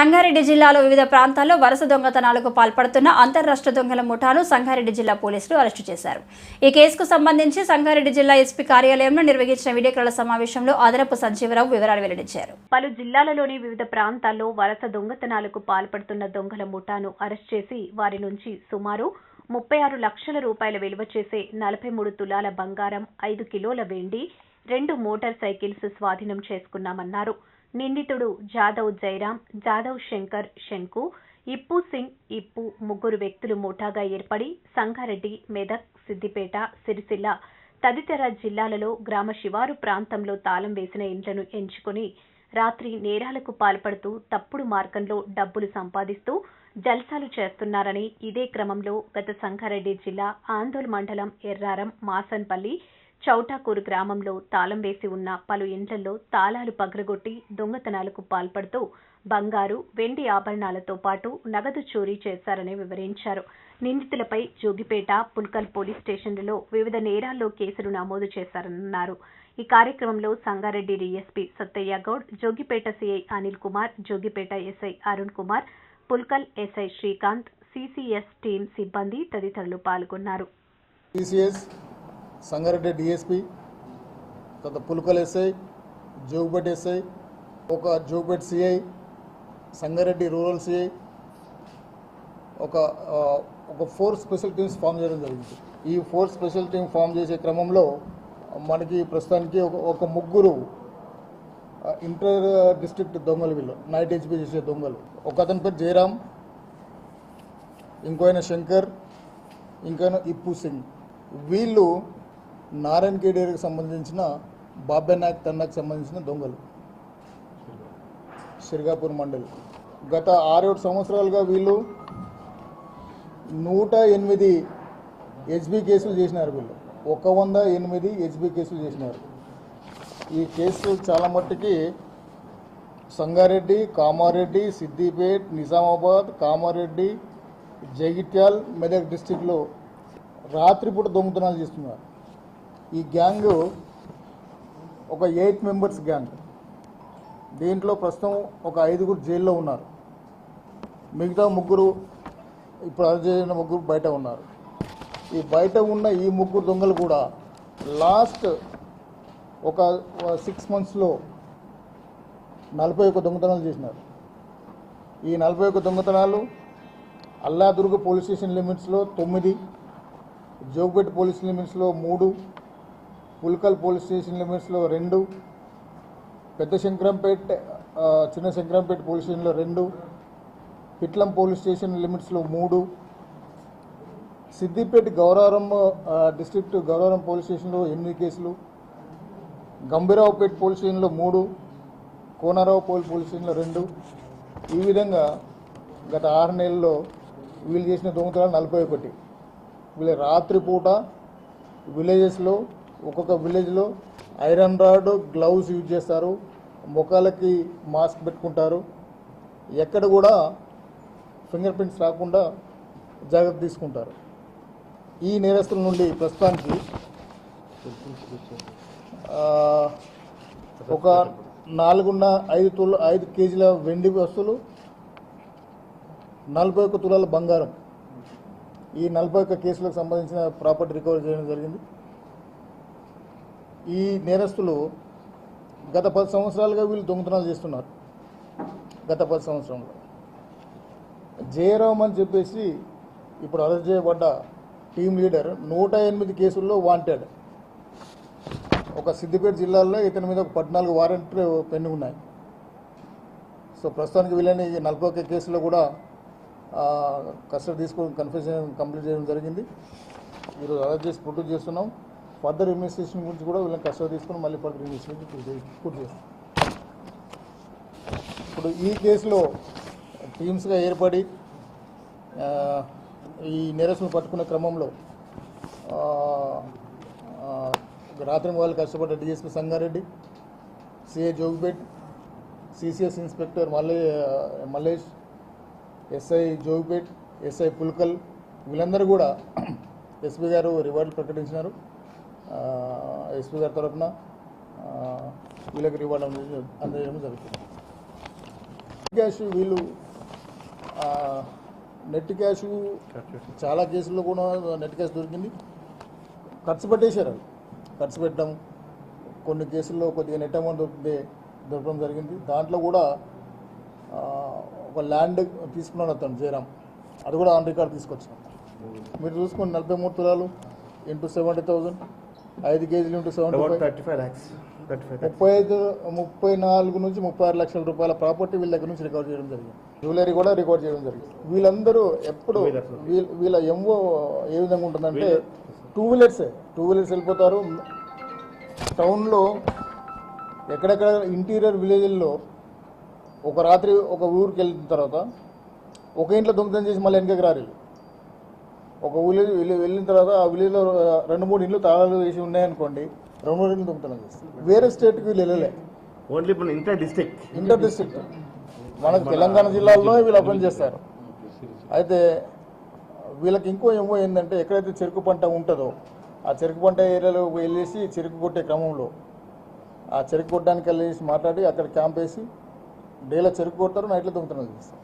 సంగారెడ్డి జిల్లాలో వివిధ ప్రాంతాల్లో వరుస దొంగతనాలకు పాల్పడుతున్న అంతర్రాష్ట్ర దొంగల ముఠాను సంగారెడ్డి జిల్లా పోలీసులు అరెస్టు చేశారు. ఈ కేసుకు సంబంధించి సంగారెడ్డి జిల్లా ఎస్పీ కార్యాలయంలో నిర్వహించిన విలేకరుల సమావేశంలో అదనపు సంజీవరావు వివరాలు వెల్లడించారు. పలు జిల్లాలలోని వివిధ ప్రాంతాల్లో వలస దొంగతనాలకు పాల్పడుతున్న దొంగల ముఠాను అరెస్ట్ చేసి వారి నుంచి సుమారు ముప్పై ఆరు లక్షల రూపాయల విలువ చేసే నలభై మూడు తులాల బంగారం ఐదు కిలోల వెండి రెండు మోటార్ సైకిల్స్ స్వాధీనం చేసుకున్నామన్నారు. నిందితుడు జాదవ్ జైరాం జాదవ్ శంకర్ శంకు ఇప్పు సింగ్ ఇప్పు ముగ్గురు వ్యక్తులు ముఠాగా ఏర్పడి సంగారెడ్డి మెదక్ సిద్దిపేట సిరిసిల్ల తదితర జిల్లాలలో గ్రామ శివారు ప్రాంతంలో తాళం వేసిన ఇండ్లను ఎంచుకొని రాత్రి నేరాలకు పాల్పడుతూ తప్పుడు మార్గంలో డబ్బులు సంపాదిస్తూ జల్సాలు చేస్తున్నారని ఇదే క్రమంలో గత సంగారెడ్డి జిల్లా ఆందోళ్ మండలం ఎర్రారం మాసన్పల్లి చౌటాకూరు గ్రామంలో తాళం వేసి ఉన్న పలు ఇండ్లలో తాళాలు పగలగొట్టి దొంగతనాలకు పాల్పడుతూ బంగారు వెండి ఆభరణాలతో పాటు నగదు చోరీ చేశారని వివరించారు. నిందితులపై జోగిపేట పుల్కల్ పోలీస్ స్టేషన్లలో వివిధ నేరాల్లో కేసులు నమోదు చేశారన్నారు. ఈ కార్యక్రమంలో Sangareddy DSP Sattaiah Goud Jogipet CI Anil Kumar Jogipet SI Arun Kumar Pulkal SI Srikanth CCS team సిబ్బంది తదితరులు పాల్గొన్నారు. సంగారెడ్డి డిఎస్పి తర్వాత పులుకల్ ఎస్ఐ జోగుపేట ఎస్ఐ ఒక Jogipet CI Sangareddy rural CI ఒక ఒక ఫోర్ స్పెషల్ టీమ్స్ ఫామ్ చేయడం జరిగింది. ఈ ఫోర్ స్పెషల్ టీమ్ ఫామ్ చేసే క్రమంలో మనకి ప్రస్తుతానికి ఒక ఒక ముగ్గురు ఇంటర్ డిస్ట్రిక్ట్ దొంగలు వీళ్ళు నైట్ హెచ్పి చేసే దొంగలు. ఒక అతని పేరు జయరామ్ ఇంకో ఆయన శంకర్ ఇంకా ఇప్పు సింగ్. వీళ్ళు నారాయణ కేడేరికి సంబంధించిన బాబే నాయక్ తండాకు సంబంధించిన దొంగలు. సిరిగాపూర్ మండలి. గత ఆరేడు సంవత్సరాలుగా వీళ్ళు నూట ఎనిమిది హెచ్బి కేసులు చేసినారు వీళ్ళు. ఒక వంద ఎనిమిది హెచ్బి కేసులు చేసినారు. ఈ కేసులు చాలా మట్టుకి సంగారెడ్డి కామారెడ్డి సిద్దిపేట్ నిజామాబాద్ కామారెడ్డి జగిత్యాల్ మెదక్ డిస్టిక్లో రాత్రిపూట దొంగతనాలు చేస్తున్నారు. ఈ గ్యాంగ్ ఒక ఎయిట్ మెంబర్స్ గ్యాంగ్. దీంట్లో ప్రస్తుతం ఒక ఐదుగురు జైల్లో ఉన్నారు. మిగతా ముగ్గురు ఇప్పుడు అరెస్ట్ చేసిన ముగ్గురు బయట ఉన్నారు. ఈ బయట ఉన్న ఈ ముగ్గురు దొంగలు కూడా లాస్ట్ ఒక సిక్స్ మంత్స్లో నలభై ఒక్క దొంగతనాలు చేసినారు. ఈ నలభై ఒక్క దొంగతనాలు అల్లాదుర్గ పోలీస్ స్టేషన్ లిమిట్స్లో తొమ్మిది జోగుపేట పోలీస్ లిమిట్స్లో మూడు పుల్కల్ పోలీస్ స్టేషన్ లిమిట్స్లో రెండు పెద్ద శంకరంపేట్ చిన్న శంకరంపేట పోలీస్ స్టేషన్లో రెండు పిట్లం పోలీస్ స్టేషన్ లిమిట్స్లో మూడు సిద్దిపేట గౌరవరం డిస్ట్రిక్ట్ గౌరవరం పోలీస్ స్టేషన్లో ఎనిమిది కేసులు గంభీరావుపేట పోలీస్ స్టేషన్లో మూడు కోనారావు పోలీస్ పోలీస్ స్టేషన్లో రెండు. ఈ విధంగా గత ఆరు నెలల్లో వీళ్ళు చేసిన దొంగతనాలు నలభై ఒకటి. వీళ్ళ రాత్రిపూట విలేజెస్లో ఒక్కొక్క విలేజ్లో ఐరన్ రాడ్ గ్లౌస్ యూజ్ చేస్తారు. ముఖాలకి మాస్క్ పెట్టుకుంటారు. ఎక్కడ కూడా ఫింగర్ ప్రింట్స్ రాకుండా జాగ్రత్త తీసుకుంటారు. ఈ నేరస్తుల నుండి ప్రస్తుతానికి ఒక నాలుగున్న ఐదు తుల ఐదు కేజీల వెండి వస్తువులు నలభై ఒక్క తులాల బంగారం. ఈ నలభై ఒక్క కేసులకు సంబంధించిన ప్రాపర్టీ రికవరీ చేయడం జరిగింది. ఈ నేరస్తులు గత పది సంవత్సరాలుగా వీళ్ళు దొంగతనాలు చేస్తున్నారు. గత పది సంవత్సరంలో. జయరామ్ అని చెప్పేసి ఇప్పుడు అరెస్ట్ చేయబడ్డ టీం లీడర్ నూట ఎనిమిది కేసుల్లో వాంటెడ్. ఒక సిద్దిపేట జిల్లాలో ఇతని మీద ఒక పద్నాలుగు వారెంట్ పెండింగ్ ఉన్నాయి. సో ప్రస్తుతానికి వీళ్ళని ఈ నలభై ఒక్క కేసులో కూడా కస్టడీ తీసుకొని కన్ఫ్యూజన్ కంప్లీట్ చేయడం జరిగింది. ఈరోజు అరెస్ట్ చేసి ప్రొడ్యూస్ చేస్తున్నాం ఫర్దర్ ఇన్వెస్టిగేషన్ గురించి కూడా వీళ్ళని కస్టడీ తీసుకొని మళ్ళీ ఫర్దర్ ఇన్వెస్టిగేషన్ పూర్తి చేస్తాం. ఇప్పుడు ఈ కేసులో టీమ్స్గా ఏర్పడి ఈ నేరస్తులను పట్టుకునే క్రమంలో రాత్రి వాళ్ళు కష్టపడ్డ DSP Sangareddy CI Jogipet CCS inspector Malle Mallesh SI Jogipet SI Pulkal వీళ్ళందరూ కూడా ఎస్పీ గారు రివార్డులు ప్రకటించినారు. ఎస్పీ గారి తరఫున వీళ్ళకి రివార్డ్ అందజేయడం జరుగుతుంది. జరుగుతుంది క్యాష్ వీళ్ళు నెట్ క్యాష్ చాలా కేసుల్లో కూడా నెట్ క్యాష్ దొరికింది. ఖర్చు పెట్టేశారు అది ఖర్చు పెట్టడం కొన్ని కేసుల్లో కొద్దిగా నెట్ అమౌంట్ దొరికితే దొరకడం జరిగింది. దాంట్లో కూడా ఒక ల్యాండ్ తీసుకున్నాడు అతను జయరామ్ అది కూడా ఆన్ రికార్డ్ తీసుకొచ్చాం మీరు చూసుకోండి నలభై మూడు తులాలు ఇంటూ సెవెంటీ థౌజండ్. ఐదు కేజీలు into seventy About five 35 lakhs. 35 lakhs. ముప్పై ఐదు ముప్పై నాలుగు నుంచి ముప్పై ఆరు లక్షల రూపాయల ప్రాపర్టీ వీళ్ళ దగ్గర నుంచి రికార్డ్ చేయడం జరిగింది. జ్యువెలరీ కూడా రికార్డ్ చేయడం జరిగింది. వీళ్ళందరూ ఎప్పుడు వీళ్ళ వీళ్ళ ఎంఓ ఏ విధంగా ఉంటుందంటే టూ వీలర్సే టూ వీలర్స్ వెళ్ళిపోతారు. టౌన్లో ఎక్కడెక్కడ ఇంటీరియర్ విలేజ్ల్లో ఒక రాత్రి ఒక ఊరికి వెళ్ళిన తర్వాత ఒక ఇంట్లో దొంగతనం చేసి మళ్ళీ వెనకకి రారు. ఒక వెళ్ళి వెళ్ళిన తర్వాత ఆ విలేజ్లో రెండు మూడు ఇండ్లు తాళాలు వేసి ఉన్నాయనుకోండి రెండు మూడు ఇండ్లు దొంగతనం చేస్తారు. వేరే స్టేట్కి వీళ్ళు వెళ్ళలే. Only from inter district. Inter district. మనకు తెలంగాణ జిల్లాలో వీళ్ళు అప్లై చేస్తారు. అయితే వీళ్ళకి ఇంకో ఏమో ఏంటంటే ఎక్కడైతే చెరుకు పంట ఉంటుందో ఆ చెరుకు పంట ఏరియాలో వెళ్ళేసి చెరుకు కొట్టే క్రమంలో ఆ చెరుకు కొట్టడానికి వెళ్ళేసి మాట్లాడి అక్కడ క్యాంప్ వేసి డేలో చెరుకు కొడతారు నైట్లో దొంగతనం చేస్తారు.